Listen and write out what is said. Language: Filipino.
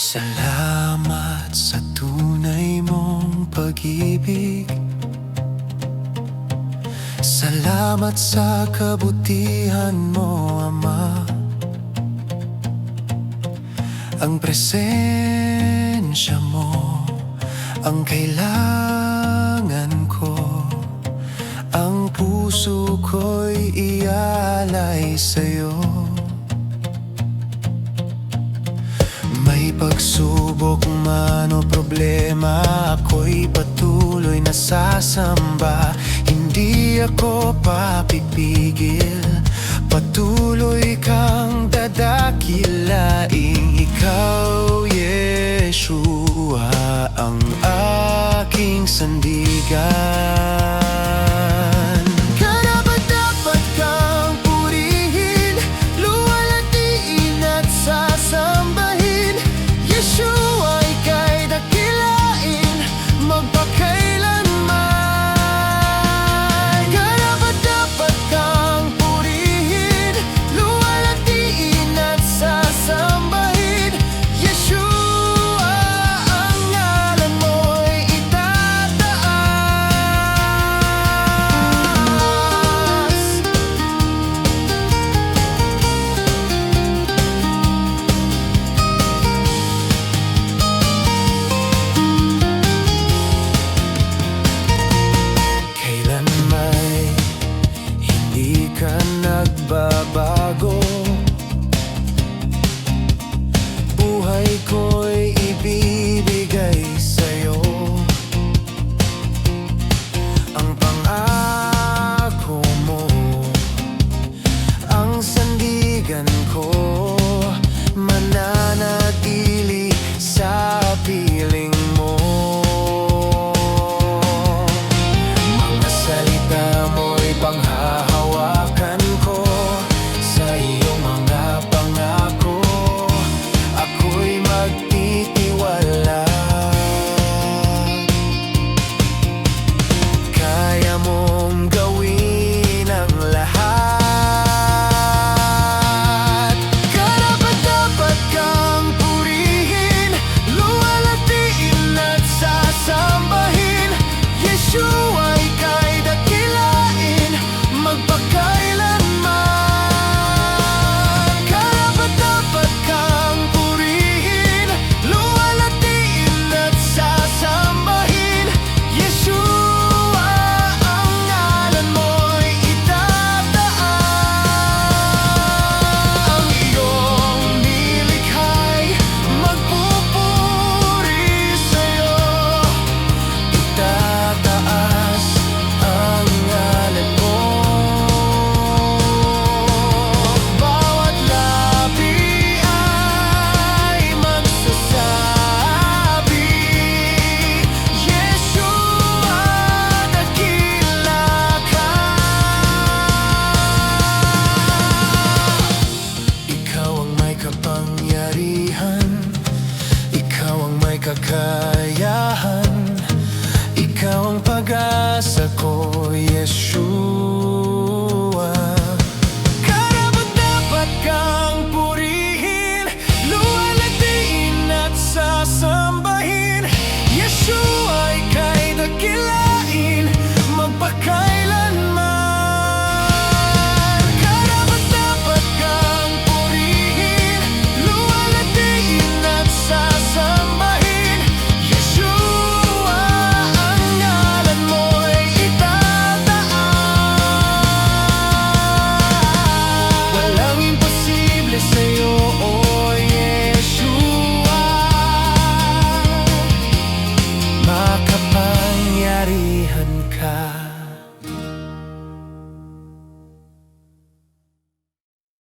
Salamat sa tunay mong pag-ibig. Salamat sa kabutihan mo, Ama. Ang presensya mo Ang kailangan ko. Ang puso ko'y ialay sa'yo. pagsubok man o problema Ako'y patuloy nasasamba. Hindi ako papipigil Patuloy kang dadakilaing ikaw, Yeshua Ang aking sandigan. a.